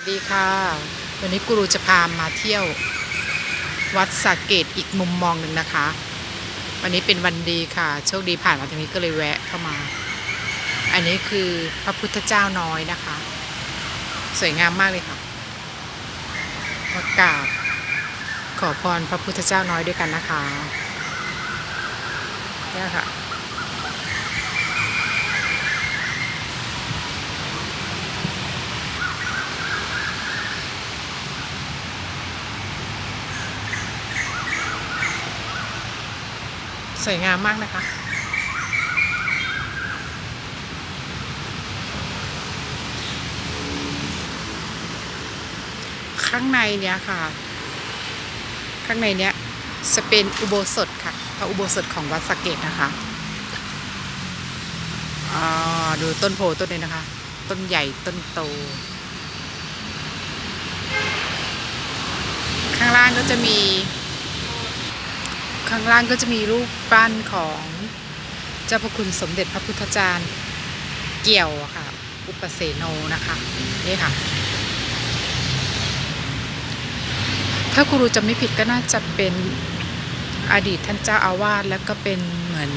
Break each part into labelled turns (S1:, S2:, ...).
S1: สวัสดีค่ะ วันนี้กูรูจะพามาเที่ยว วัดสาเกตอีกมุมมองหนึ่งนะคะ วันนี้เป็นวันดีค่ะ โชคดีผ่านมาตรงนี้ก็เลยแวะเข้ามา อันนี้คือพระพุทธเจ้าน้อยนะคะ สวยงามมากเลยค่ะมากราบขอพรพระพุทธเจ้าน้อยด้วยกันนะคะเนี่ยค่ะ สวยงามมากนะคะ ข้างในเนี้ยค่ะ ข้างในเนี้ยจะเป็นอุโบสถค่ะพระอุโบสถของวัดสเกตนะคะอ่าดูต้นโพต้นนี้นะคะ ต้นใหญ่ต้นโต ข้างล่างก็จะมีางล่างก็จะมีรูปปั้นของเจ้าพระคุณสมเด็จพระพุทธจารย์เกี่ยวค่ะ อุปเสโนนะคะนี่ค่ะ ถ้าครูจะไม่ผิดก็น่าจะเป็นอดีตท่านเจ้าอาวาสแล้วก็เป็นเหมือน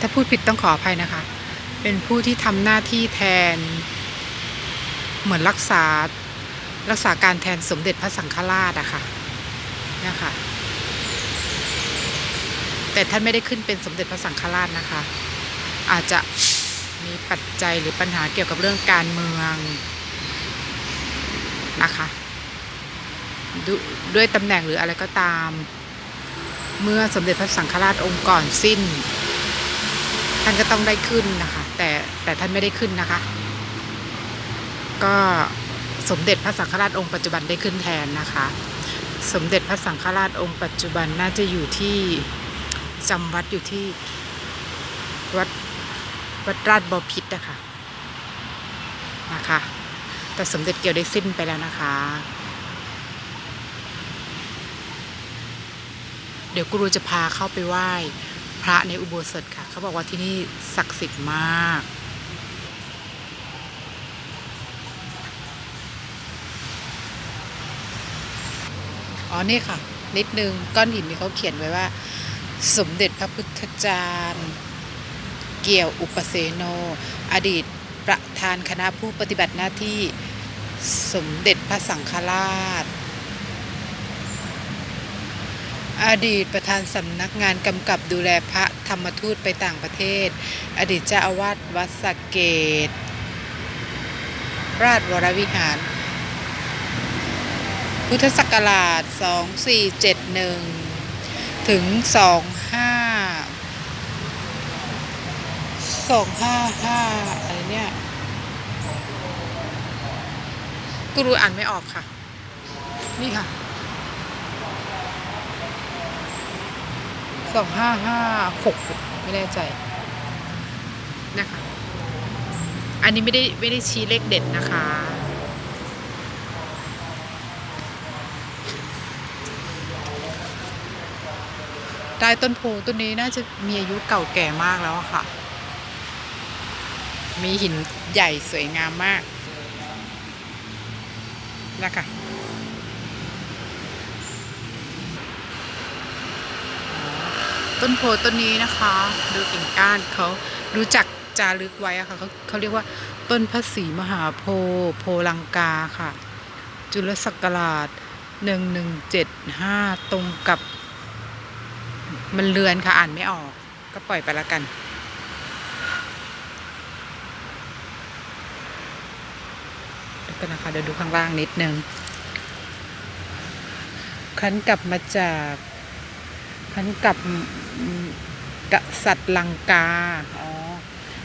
S1: ถ้าพูดผิดต้องขออภัยนะคะ เป็นผู้ที่ทำหน้าที่แทน เหมือนรักษารักษาการแทนสมเด็จพระสังฆราชอะค่ะนะคะ แต่ท่านไม่ได้ขึ้นเป็นสมเด็จพระสังฆราชนะคะ อาจจะมีปัจจัยหรือปัญหาเกี่ยวกับเรื่องการเมืองนะคะดด้วยตำแหน่งหรืออะไรก็ตาม เมื่อสมเด็จพระสังฆราชองค์ก่อนสิ้น ท่านก็ต้องได้ขึ้นนะคะ แต่แต่ท่านไม่ได้ขึ้นนะคะ ก็สมเด็จพระสังฆราชองค์ปัจจุบันได้ขึ้นแทนนะคะ สมเด็จพระสังฆราชองค์ปัจจุบันน่าจะอยู่ที่ จำวัดอยู่ที่วัดวัดราชบพิตรนะคะนะคะ แต่สมเด็จเกี่ยวได้สิ้นไปแล้วนะคะ เดี๋ยวกูรูจะพาเข้าไปไหว้พระในอุโบสถค่ะ เขาบอกว่าที่นี่ศักดิ์สิทธิ์มากอ๋อนี่ค่ะ นิดนึงก้อนหินนี่เขาเขียนไว้ว่า สมเด็จพระพุทธจารย์ เกี่ยวอุปเสโน อดีตประธานคณะผู้ปฏิบัติหน้าที่สมเด็จพระสังฆราช อดีตประธานสำนักงานกำกับดูแลพระธรรมทูตไปต่างประเทศ อดีตเจ้าอาวาสวัดสะเกต ราชวรวิหาร พุทธศักราช 2471 ถึง25 255อะไรเนี่ยกูรู้อ่านไม่ออกค่ะ นี่ค่ะ2556ไม่แน่ใจนะคะ อันนี้ไม่ได้ไม่ได้ชี้เลขเด็ดนะคะ ใต้ต้นโพต้นนี้น่าจะมีอายุเก่าแก่มากแล้วค่ะ มีหินใหญ่สวยงามมากนะคะต้นโพต้นนี้นะคะ ดูกิ่งก้านเขารู้จักจารึกไว้อะค่ะเขาเขาเรียกว่าต้นพระศรีมหาโพโพลังกาค่ะ จุลศักราชหนึ่งหนึ่งเจ็ดห้าตรงกับ มันเลือนค่ะอ่านไม่ออก ก็ปล่อยไปแล้วกันเดี๋ยวกันนะคะเดี๋ยวดูข้างล่างนิดนึงคันกลับมาจากคันกลับกษัตริย์ลังกา อ๋อ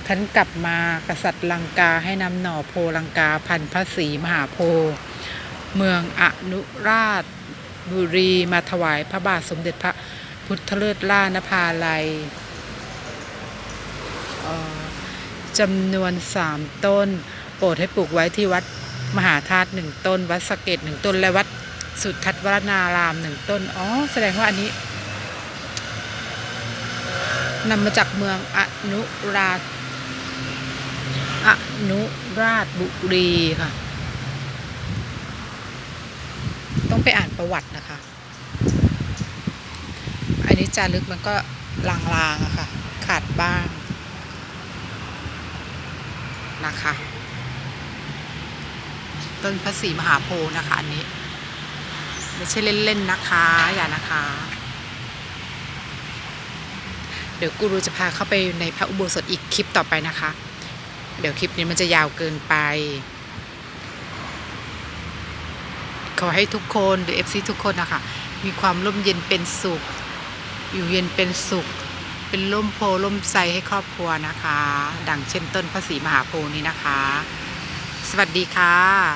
S1: คันกลับมากษัตริย์ลังกาให้นำหน่อโพลังกาพันพระศรีมหาโพธิ์เมืองอนุราชบุรีมาถวายพระบาทสมเด็จพระ พุทธเลิศล่านภาลัยจำนวนสามต้น โปรดให้ปลูกไว้ที่วัดมหาธาตุหนึ่งต้น วัดสะเกตหนึ่งต้น และวัดสุทัศวรนารามหนึ่งต้น อ๋อ แสดงว่าอันนี้นำมาจากเมืองอนุราชอนุราชบุรีค่ะ ต้องไปอ่านประวัตินะคะ อันนี้จารึกมันก็ลางๆอะค่ะ ขาดบ้างนะคะ ต้นพระศรีมหาโพธิ์นะคะอันนี้ ไม่ใช่เล่น ๆ นะคะ อย่านะคะ เดี๋ยวกูรูจะพาเข้าไปในพระอุโบสถอีกคลิปต่อไปนะคะ เดี๋ยวคลิปนี้มันจะยาวเกินไปขอให้ทุกคนหรือ FC ทุกคนนะคะ มีความร่มเย็นเป็นสุข อยู่เย็นเป็นสุข เป็นร่มโพล่มไทรให้ครอบครัวนะคะ ดังเช่นต้นพระศรีมหาโพนี้นะคะ สวัสดีค่ะ